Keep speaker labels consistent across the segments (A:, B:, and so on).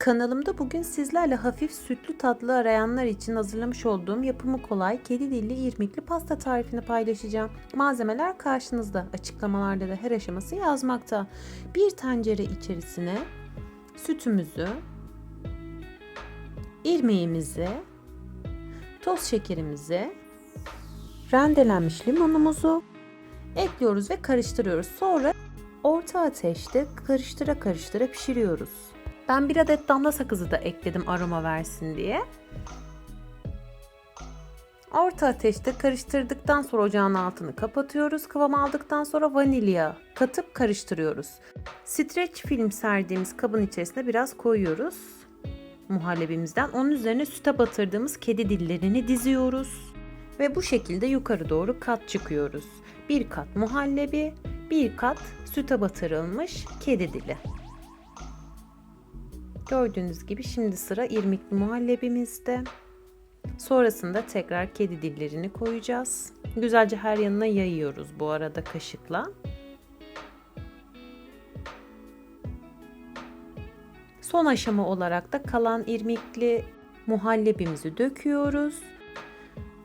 A: Kanalımda bugün sizlerle hafif sütlü tatlı arayanlar için hazırlamış olduğum yapımı kolay kedi dilli irmikli pasta tarifini paylaşacağım. Malzemeler karşınızda. Açıklamalarda da her aşaması yazmakta. Bir tencere içerisine sütümüzü, irmiğimizi, toz şekerimizi, rendelenmiş limonumuzu ekliyoruz ve karıştırıyoruz. Sonra orta ateşte karıştıra karıştıra pişiriyoruz. Ben bir adet damla sakızı da ekledim aroma versin diye. Orta ateşte karıştırdıktan sonra ocağın altını kapatıyoruz. Kıvam aldıktan sonra vanilya katıp karıştırıyoruz. Streç film serdiğimiz kabın içerisine biraz koyuyoruz muhallebimizden. Onun üzerine süte batırdığımız kedi dillerini diziyoruz. Ve bu şekilde yukarı doğru kat çıkıyoruz. Bir kat muhallebi, bir kat süte batırılmış kedi dili. Gördüğünüz gibi şimdi sıra irmikli muhallebimizde. Sonrasında tekrar kedi dillerini koyacağız. Güzelce her yanına yayıyoruz bu arada kaşıkla. Son aşama olarak da kalan irmikli muhallebimizi döküyoruz.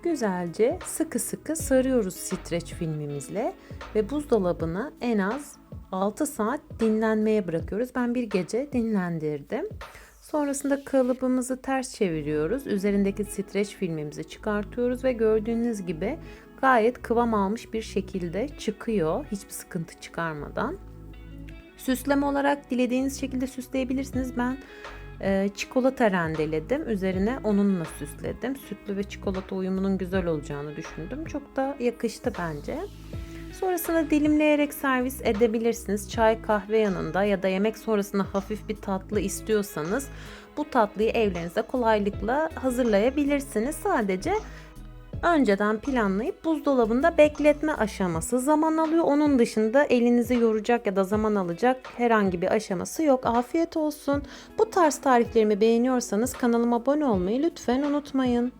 A: Güzelce sıkı sıkı sarıyoruz streç filmimizle ve buzdolabına en az 6 saat dinlenmeye bırakıyoruz. Ben bir gece dinlendirdim. Sonrasında kalıbımızı ters çeviriyoruz. Üzerindeki streç filmimizi çıkartıyoruz ve gördüğünüz gibi gayet kıvam almış bir şekilde çıkıyor. Hiçbir sıkıntı çıkarmadan. Süsleme olarak dilediğiniz şekilde süsleyebilirsiniz. Ben e, çikolata rendeledim. Üzerine onunla süsledim. Sütlü ve çikolata uyumunun güzel olacağını düşündüm. Çok da yakıştı bence. Sonrasında dilimleyerek servis edebilirsiniz. Çay, kahve yanında ya da yemek sonrasında hafif bir tatlı istiyorsanız bu tatlıyı evlerinizde kolaylıkla hazırlayabilirsiniz. Sadece önceden planlayıp buzdolabında bekletme aşaması zaman alıyor. Onun dışında elinizi yoracak ya da zaman alacak herhangi bir aşaması yok. Afiyet olsun. Bu tarz tariflerimi beğeniyorsanız kanalıma abone olmayı lütfen unutmayın.